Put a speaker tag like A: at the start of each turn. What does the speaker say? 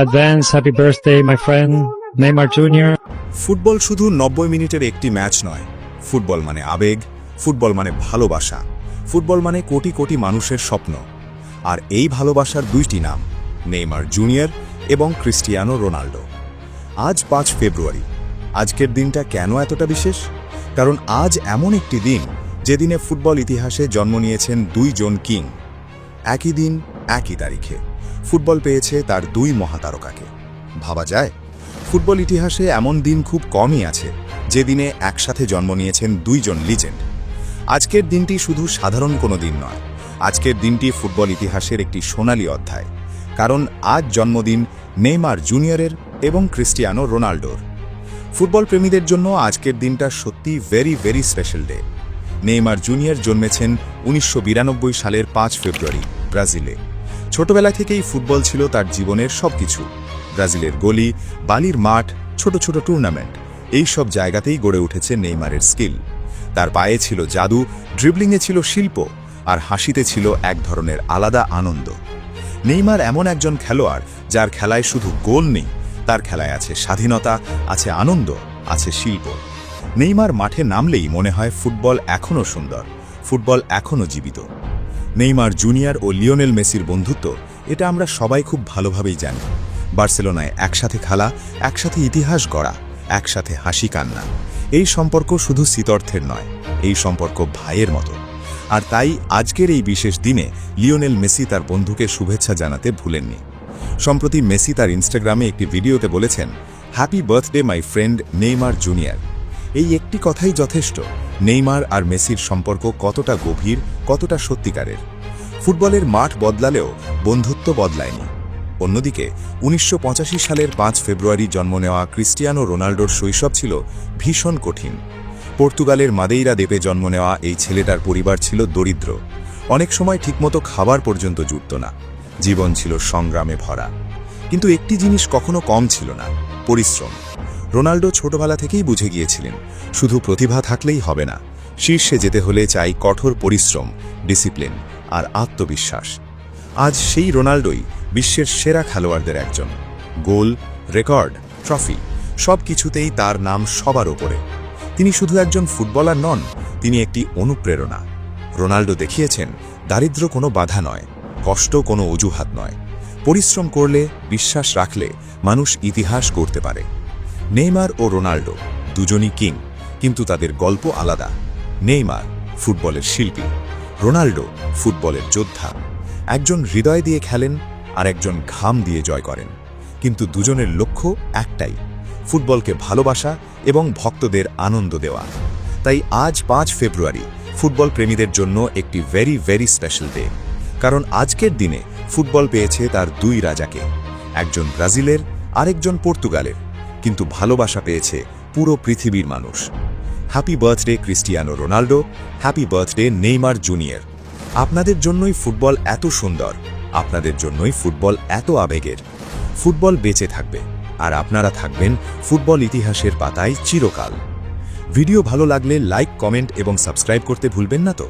A: advance happy birthday, my friend. Neymar Jr.
B: Football শুধু নব্বই মিনিটের একটি ম্যাচ নয়। ফুটবল মানে আবেগ ফুটবল মানে ভালোবাসা ফুটবল মানে কোটি কোটি মানুষের স্বপ্ন। আর এই ভালোবাসার দুইটি নাম নেইমার জুনিয়র এবং ক্রিস্টিয়ানো রোনাল্ডো। আজ পাঁচ ফেব্রুয়ারি। আজকের দিনটা কেন এতটা বিশেষ? কারণ আজ এমন একটি দিন যেদিনে ফুটবল ইতিহাসে জন্ম নিয়েছেন দুইজন কিং। একই দিন একই তারিখে। ফুটবল পেয়েছে তার দুই মহাতারকাকে। ভাবা যায়, ফুটবল ইতিহাসে এমন দিন খুব কমই আছে, যে দিনে একসাথে জন্ম নিয়েছেন দুইজন লিজেন্ড আজকের দিনটি শুধু সাধারণ কোনো দিন নয়, আজকের দিনটি ফুটবল ইতিহাসের একটি সোনালী অধ্যায়, কারণ আজ জন্মদিন নেইমার জুনিয়রের এবং ক্রিস্টিয়ানো রোনাল্ডোর। ফুটবল প্রেমীদের জন্য আজকের দিনটা সত্যি very very special day Neymar junior জন্মেছেন উনিশশো বিরানব্বই সালের পাঁচ ফেব্রুয়ারি, ব্রাজিলে। ছোটবেলা থেকেই ফুটবল ছিল তার জীবনের সবকিছু। ব্রাজিলের গলি, বালির মাঠ, ছোট ছোট টুর্নামেন্ট, এই সব জায়গাতেই গড়ে উঠেছে নেইমারের স্কিল। তার পায়ে ছিল জাদু ড্রিবলিংয়ে ছিল শিল্প, আর হাসিতে ছিল এক ধরনের আলাদা আনন্দ। নেইমার এমন একজন খেলোয়াড় যার খেলায় শুধু গোল নেই, তার খেলায় আছে স্বাধীনতা, আছে আনন্দ, আছে শিল্প। নেইমার মাঠে নামলেই মনে হয় ফুটবল এখনও সুন্দর, ফুটবল এখনও জীবিত। নেইমার জুনিয়র ও লিওনেল মেসির বন্ধুত্ব, এটা আমরা সবাই খুব ভালোভাবেই জানি। বার্সেলোনায় একসাথে খেলা, একসাথে ইতিহাস গড়া, একসাথে হাসি কান্না। এই সম্পর্ক শুধু শীতর্থের নয়, এই সম্পর্ক ভাইয়ের মতো। আর তাই আজকের এই বিশেষ দিনে লিওনেল মেসি তার বন্ধুকে শুভেচ্ছা জানাতে ভুলেননি। সম্প্রতি মেসি তার ইনস্টাগ্রামে একটি ভিডিওতে বলেছেন happy birthday my friend Neymar junior এই একটি কথাই যথেষ্ট নেইমার আর মেসির সম্পর্ক কতটা গভীর, কতটা সত্যিকারের? ফুটবলের মাঠ বদলালেও বন্ধুত্ব বদলায়নি। অন্যদিকে, উনিশশো পঁচাশি সালের পাঁচ ফেব্রুয়ারি জন্ম নেওয়া ক্রিস্টিয়ানো রোনাল্ডোর শৈশব ছিল ভীষণ কঠিন। পর্তুগালের মাদেইরা দ্বীপে জন্ম নেওয়া এই ছেলেটার পরিবার ছিল দরিদ্র। অনেক সময় ঠিকমতো খাবার পর্যন্ত জুটত না। জীবন ছিল সংগ্রামে ভরা। কিন্তু একটি জিনিস কখনো কম ছিল না, পরিশ্রম। রোনাল্ডো ছোটবেলা থেকেই বুঝে গিয়েছিলেন, শুধু প্রতিভা থাকলেই হবে না, শীর্ষে যেতে হলে চাই কঠোর পরিশ্রম, ডিসিপ্লিন আর আত্মবিশ্বাস। আজ সেই রোনাল্ডোই বিশ্বের সেরা খেলোয়াড়দের একজন। গোল, রেকর্ড, ট্রফি সব কিছুতেই তার নাম সবার ওপরে। তিনি শুধু একজন ফুটবলার নন, তিনি একটি অনুপ্রেরণা। রোনাল্ডো দেখিয়েছেন দারিদ্র কোনো বাধা নয়, কষ্ট কোনো অজুহাত নয়। পরিশ্রম করলে, বিশ্বাস রাখলে মানুষ ইতিহাস করতে পারে। নেইমার ও রোনাল্ডো, দুজনই কিং, কিন্তু তাদের গল্প আলাদা। নেইমার ফুটবলের শিল্পী, রোনাল্ডো ফুটবলের যোদ্ধা। একজন হৃদয় দিয়ে খেলেন, আর একজন ঘাম দিয়ে জয় করেন। কিন্তু দুজনের লক্ষ্য একটাই, ফুটবলকে ভালোবাসা এবং ভক্তদের আনন্দ দেওয়া। তাই আজ পাঁচ ফেব্রুয়ারি ফুটবল প্রেমীদের জন্য একটি ভেরি ভেরি স্পেশাল ডে কারণ আজকের দিনে ফুটবল পেয়েছে তার দুই রাজাকে, একজন ব্রাজিলের, আরেকজন পর্তুগালের। কিন্তু ভালোবাসা পেয়েছে পুরো পৃথিবীর মানুষ। Happy birthday Cristiano Ronaldo happy birthday Neymar junior আপনাদের জন্যই ফুটবল এত সুন্দর, আপনাদের জন্যই ফুটবল এত আবেগের। ফুটবল বেঁচে থাকবে, আর আপনারা থাকবেন ফুটবল ইতিহাসের পাতায় চিরকাল। ভিডিও ভালো লাগলে লাইক কমেন্ট এবং সাবস্ক্রাইব করতে ভুলবেন না তো?